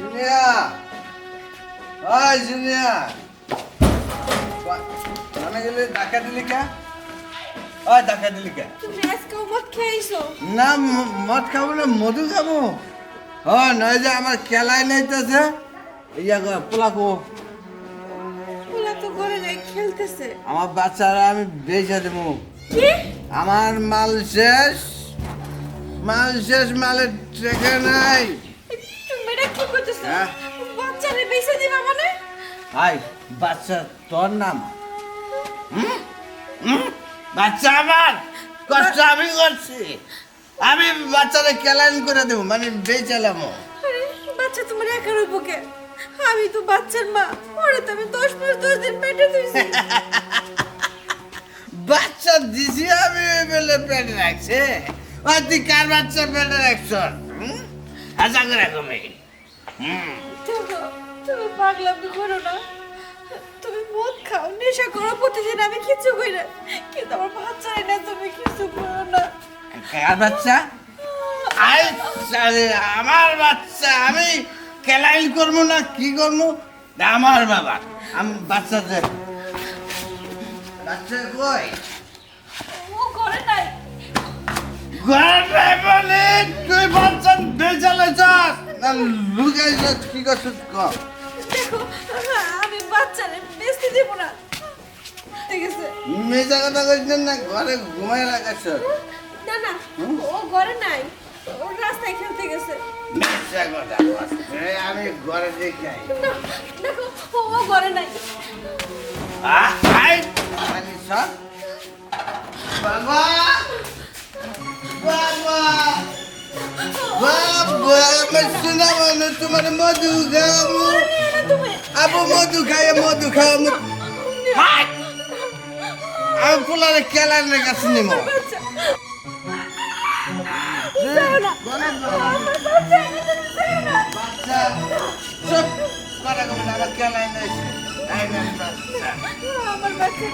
Junya ওই Junya মানে গেলে ডাকা দিলি কা? ওই ডাকা দিলি কা? তুমি মদ না মদ খাব না মধু খাব। ও নয় যে আমার কেলাই নাইতেছে। ইয়া পোলাকো ওরা তো করে নাই খেলতেছে। আমার বাচ্চারা আমি বেঁচে দেবো। আমার মাল শেষ। মাল শেষ মালের টাকা নাই। কি করতেছো? হ্যাঁ? বাচ্চারে বেঁচে দিবা মানে? বাচ্চা তোর নাম? বাচ্চা আমার? কষ্ট আমি করছি। আমি বাচ্চারা কেলান করে দেবো মানে বেচালাম বাচ্চা তোমার উপকে আমি তো বাচ্চার মা ওরে তো আমি দশ মাস দশ দিন পেটে দিয়েছি বাচ্চা দিছি আমি বেলে পেটে রাখছে। তুই কার বাচ্চা পেটে রাখছ? আশা করে কমে তুমি পাগলামি করো না। তুমি মদ খাও, নেশা করো, প্রতিদিন আমি কিছু করি না। কিন্তু আমার বাচ্চারে না তুমি কিছু করো না। কার বাচ্চা? আমার বাচ্চা, আমি কেলাইল করব না, কি করব? আমার বাবা আমি বাচ্চা দে বাচ্চা কই? বেচালেছস না লুকাইছস কি করছিস ক দেখো আমি বাচ্চারে বেচতে দেবো না। ঠিক আছে? মেজা কথা কইছ না ঘরে ঘুমাই রাখাছ। না না ও ঘরে নাই ও রাস্তায় খেলতে গেছে। মেজা কথা আমি ঘরে দেখি আই না, দেখো ও ঘরে নাই। আই সব? বাবা বাবা। বাবা আমার শোনা মানে তোমার মধু খাব। আবু মধু খায় মধু হাই! আমি পোলারে কেলার কাছে নিমো বাচ্চা যাও না আমার বাচ্চা।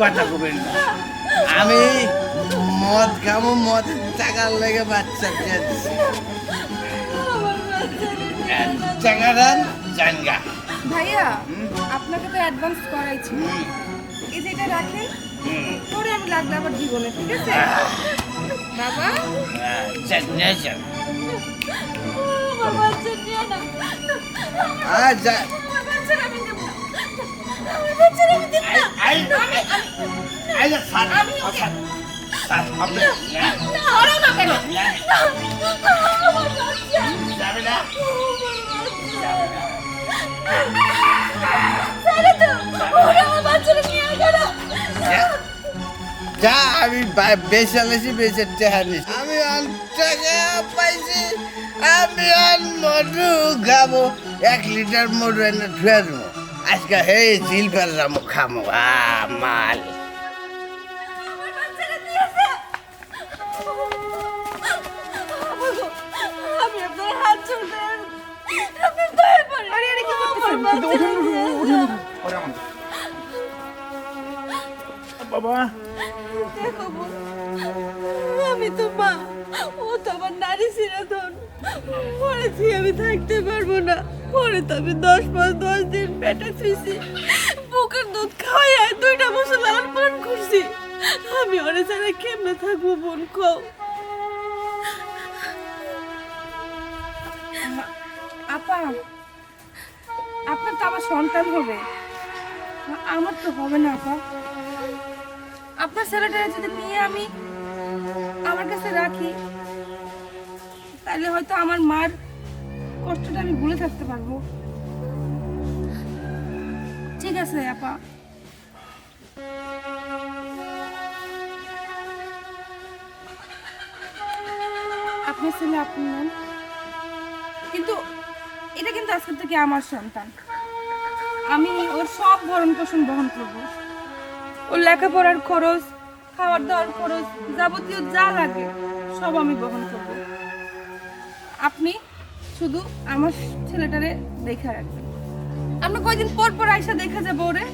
কথা কবেন না। আমি মদ খাব মদ টাকার লেগে বাচ্চা দিয়ে দিছি। জানগা ভাইয়া আপনাকে তো অ্যাডভান্স করাইছি। এই যে এটা রাখেন পরে আমি লাগলে আবার দিব না ঠিক আছে? বাবা। জানিয়ে যান আমার বাচ্চা না আর যা। যা, আমি বা- বেচে আলেছি টেহা নিছি। আমি পাইছি, আমি মধু খাব এক লিটার মধু এনে ধুয়ে দেবো। আজকে হে জিল ফের যাব খামো। আ মাল। বাবা। আমি তো মা ও তো আমার নারী সিরাধন। তুই আমি থাকতে পারব না, পরে তো আমি দশ মাস, দশ দিন পেটে থুইছি। বুকের দুধ খাওয়াই আর দুইটা বছর লালন পালন করছি। আমি ওরে ছাড়া কেমনে থাকব বোন কও? আপা, আপনার তো আবার সন্তান হবে। আমার তো হবে না, আপা। আপনার ছেলেটারে যদি নিয়ে আমি আমার কাছে রাখি তাহলে হয়তো আমার মার কষ্টটা আমি ভুলে থাকতে পারব। ঠিক আছে, আপা। আপনার ছেলে আপনার কিন্তু এটা কিন্তু আজকের থেকে আমার সন্তান। আমি ওর সব ভরণ পোষণ বহন করব। ওর লেখাপড়ার খরচ, খাওয়ার দাওয়ার খরচ, যাবতীয় যা লাগে, সব আমি বহন করব। আপনি শুধু আমার ছেলেটারে দেখা রাখবেন। আমরা কয়দিন পর পর আইসা দেখা যাব ওরে।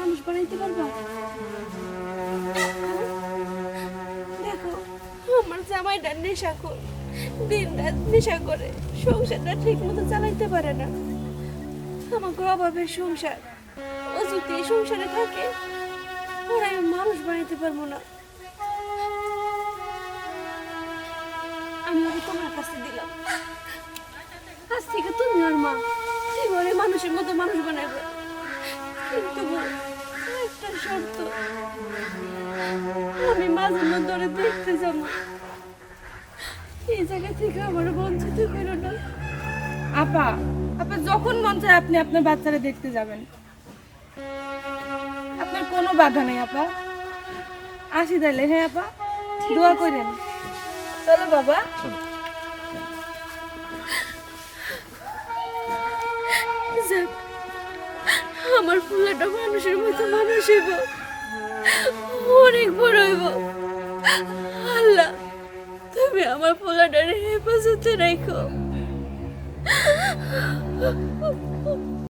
মানুষ বানাইতে পারবা? জামাইটা নেশা কর। দিন রাত নেশা করে সংসারটা ঠিক মতো চালাইতে পারে না। আমাকে অভাবের সংসার ও এই সংসারে থাকে ওরা আমি মানুষ বানাইতে পারব না। আমি ওকে তোমার কাছে দিলাম। আজ থেকে তুমি আর মা জীবনে মানুষের মতো মানুষ বানাবে কিন্তু একটা শর্ত, আমি মাঝে মধ্যে ওরে দেখতে যাব। এই জায়গা থেকে আমার বঞ্চিত করো না। আপা আপা, যখন মন চায় আপনি আপনার বাচ্চারা দেখতে যাবেন। আপনার কোনো বাধা নেই, আপা। আসি তাইলে হ্যাঁ আপা? দোয়া করেন। চলো, বাবা। আমার ফুলাটা মানুষের মতো মানুষ হইব। অনেক বড় হইব। আল্লাহ। তুমি আমার ফুলাটার হেফাজতে রাখো।